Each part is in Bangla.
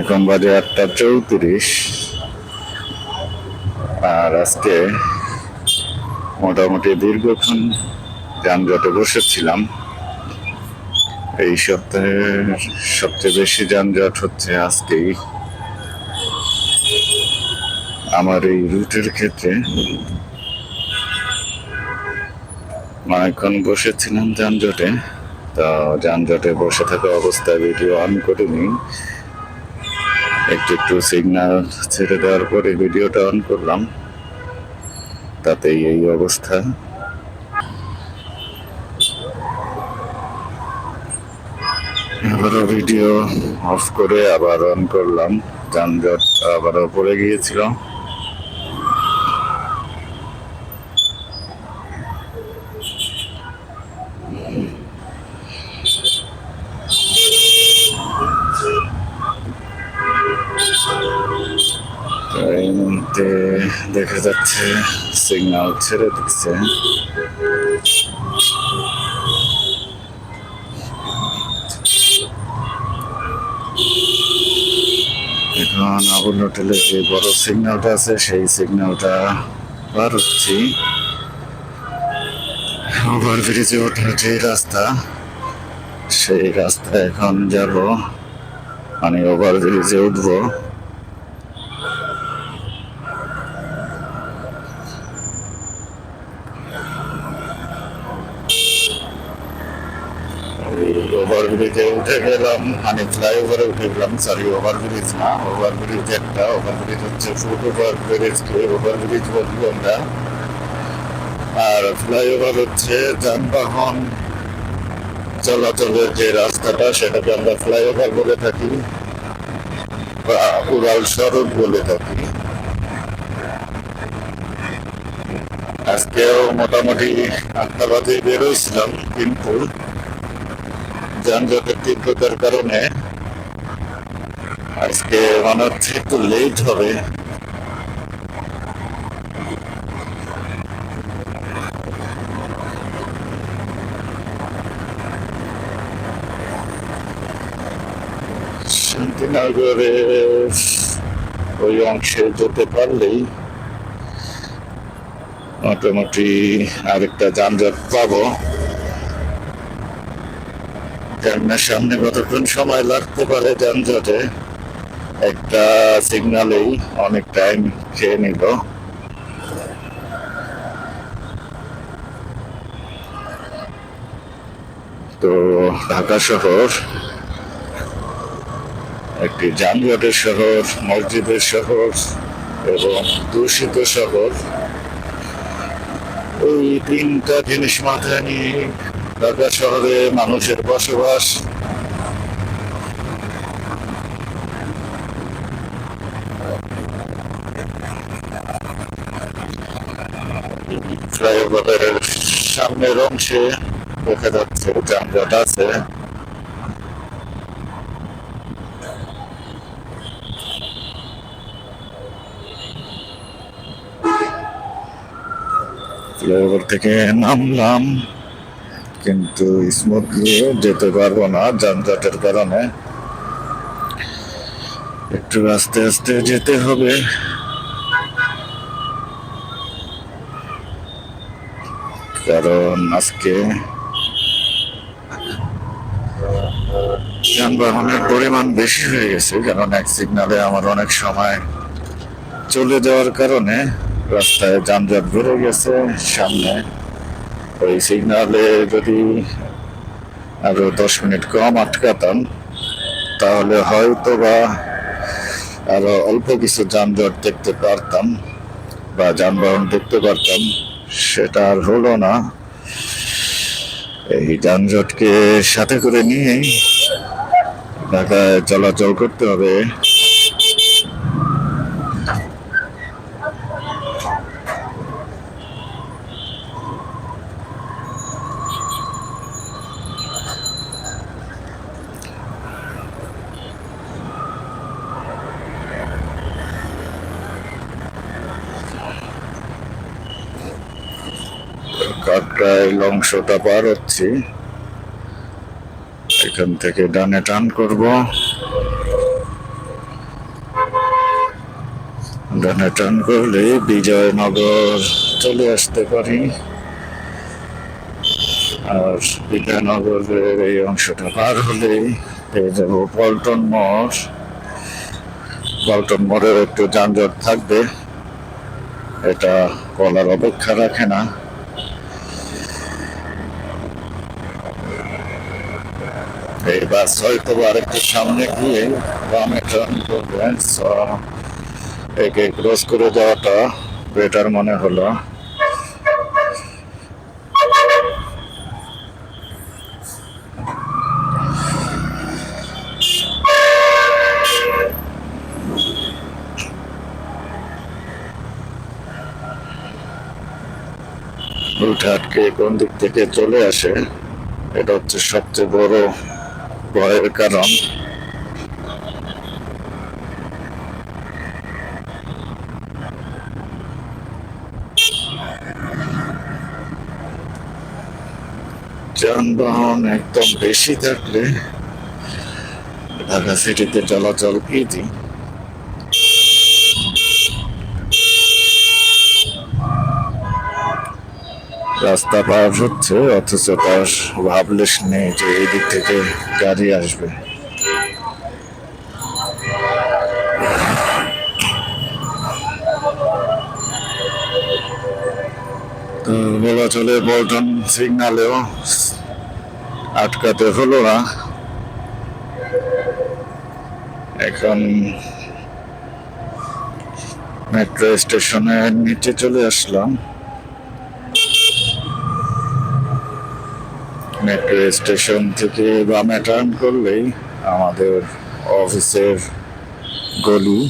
এখন বাজে আটটা চৌত্রিশ। আর আজকে মোটামুটি দীর্ঘক্ষণ যানজটে বসেছিলাম। এই সপ্তাহের সবচেয়ে বেশি যানজট হচ্ছে আজকেই। আমার এই রুটের ক্ষেত্রে অনেকক্ষণ বসেছিলাম যানজটে। যানজটে বসে থাকা অবস্থায় ভিডিও অন করিনি। একটু একটু সিগন্যাল ছেড়ে দেওয়ার পরে ভিডিওটা অন করলাম। তাতেই এই অবস্থা। আবারও ভিডিও অফ করে আবার অন করলাম। যানজট আবারও পড়ে গিয়েছিল তো এই মুহূর্তে দেখা যাচ্ছে সিগন্যাল ছেড়ে দিচ্ছে। এখন আবুল হোটেলে যে বড় সিগন্যালটা আছে, সেই সিগন্যালটা পার হচ্ছি। ওভার ব্রিজে ওঠার যে রাস্তা, সেই রাস্তায় এখন যাব। মানে ওভার ব্রিজে উঠবো ওভার ব্রিজে উঠে গেলাম মানে ফ্লাইওভারে উঠে গেলাম সরি ওভার ব্রিজ না ওভার ব্রিজ একটা ওভার ব্রিজ হচ্ছে ফুট ওভার ব্রিজকে ওভার ব্রিজ বলি আমরা। আর ফ্লাইওভার হচ্ছে যানবাহন চলাচলের যে রাস্তাটা, সেটাকে আমরা ফ্লাইওভার বলে থাকি বা উড়াল সড়ক বলে থাকি। আজকেও মোটামুটি আটটা বাজে বেরোইছিলাম কিন্তু যানজটের তীব্রতার কারণে। আজকে মনে একটু লেট হবে। শান্তিনগরে ওই অংশে যেতে পারলেই মোটামুটি আরেকটা যানজট পাবো। ঝর্ণার সামনে কতক্ষণ সময় লাগতে পারে যানজটে একটা সিগনালেই অনেক টাইম খেয়ে নিল। তো ঢাকা শহর, একটি যানজটের শহর, মসজিদের শহর এবং দূষিত শহর, ওই তিনটা জিনিস মাথায় নিয়ে ঢাকা শহরে মানুষের বসবাস। ফ্লাইওভারের সামনের অংশে দেখা যাচ্ছে যানজট আছে। ফ্লাইওভার থেকে নামলাম। কিন্তু স্মুথলি যেতে পারব না, যানজটের কারণে। একটু আস্তে আস্তে যেতে হবে। কারণ আজকে যানবাহনের পরিমাণ বেশি হয়ে গেছে, কারণ এক সিগনালে আমার অনেক সময় চলে যাওয়ার কারণে রাস্তায় যানজট বেড়ে গেছে, সামনে ওই সিগনালে যদি আরও দশ মিনিট কম আটকাতাম, তাহলে হয়তো বা আরও অল্প কিছু যানজট দেখতে পারতাম বা যানবাহন দেখতে পারতাম। সেটা আর হলো না। এই যানজটকে সাথে করে নিয়েই ঢাকায় চলাচল করতে হবে। কাকরাইল অংশটা পার হচ্ছি। এখান থেকে ডানে টান করব। ডানে টান করলে বিজয়নগর চলে আসতে পারি। আর বিজয়নগরের এই অংশটা পার হলেই পেয়ে যাব পল্টন মোড়। পল্টন মোড়ের একটু যানজট থাকবে। এটা বলার অপেক্ষা রাখে না। এই বাস হয়তো আরেকটু সামনে গিয়ে বামে টার্ন করবে একে ক্রস করে যাওয়াটা বেটার মনে হলো। হুটহাটকে কোন দিক থেকে চলে আসে, এটা হচ্ছে সবচেয়ে বড় ভয়ের কারণ যানবাহন একদম বেশি থাকলে ঢাকা সিটিতে চলাচল ইজি রাস্তা পার হচ্ছে, অথচ তার ভাবলেশ নেই যে এই দিক থেকে গাড়ি আসবে। বলা চলে পল্টন সিগনালেও আটকাতে হলো না। এখন মেট্রো স্টেশনের নিচে চলে আসলাম। মেট্রো স্টেশন থেকে বামে টার্ন করলেই আমাদের অফিসের গলি।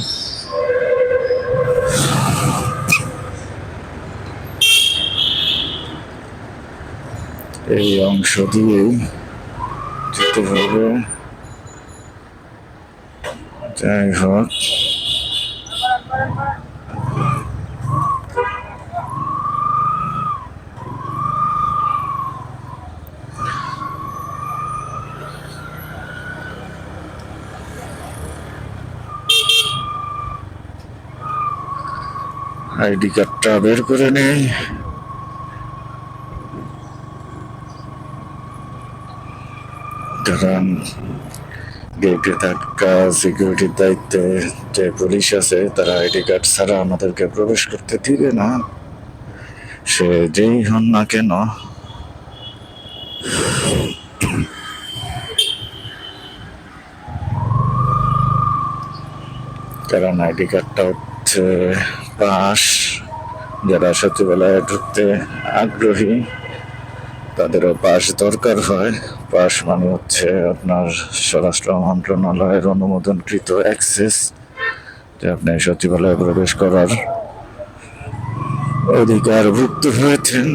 এই অংশ দিয়ে যেতে হবে। যাই হোক। আইডি কার্ডটা বের করে নেই। কারণ গেটে থাকা সিকিউরিটির দায়িত্বে যে পুলিশ আছে, তারা আইডি কার্ড ছাড়া আমাদেরকে প্রবেশ করতে দিবে না। সে যেই হন না কেন। কারণ আইডি কার্ডটা হচ্ছে পাস যারা সচিবালয়ে ঢুকতে আগ্রহী, তাদেরও পাস দরকার হয়। পাস মানে হচ্ছে আপনার স্বরাষ্ট্র মন্ত্রণালয়ের অনুমোদনকৃত অ্যাক্সেস, যে আপনি সচিবালয়ে প্রবেশ করার অধিকারভুক্ত হয়েছেন।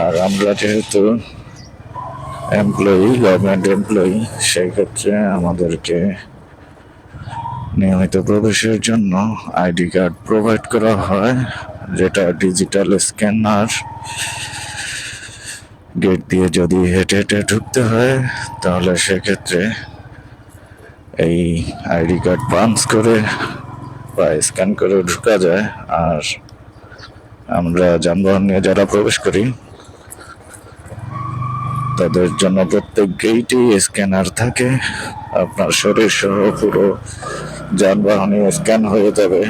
আর আমরা যেহেতু এমপ্লয়ি গভর্নমেন্ট এমপ্লয়ি সেই ক্ষেত্রে আমাদেরকে নিয়মিত প্রবেশের জন্য আইডি কার্ড প্রোভাইড করা হয়, যেটা ডিজিটাল স্ক্যানার। গেট দিয়ে যদি হেঁটে হেঁটে ঢুকতে হয়, তাহলে সেক্ষেত্রে এই আইডি কার্ড পাঞ্চ করে বা স্ক্যান করে ঢুকা যায়। আর আমরা যানবাহন নিয়ে যারা প্রবেশ করি, তাদের জন্য প্রত্যেক গেইটেই স্ক্যানার থাকে। আপনার শরীর সহ পুরো যানবাহনে স্ক্যান হয়ে যাবে।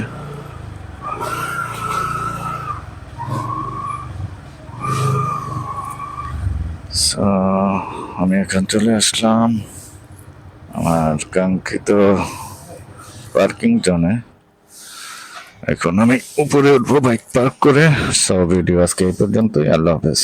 আমি এখন চলে আসলাম আমার কাঙ্ক্ষিত পার্কিং জোনে। এখন আমি উপরে উঠবো বাইক পার্ক করে। সব ভিডিও আজকে এই পর্যন্তই। আল্লাহ হাফেজ।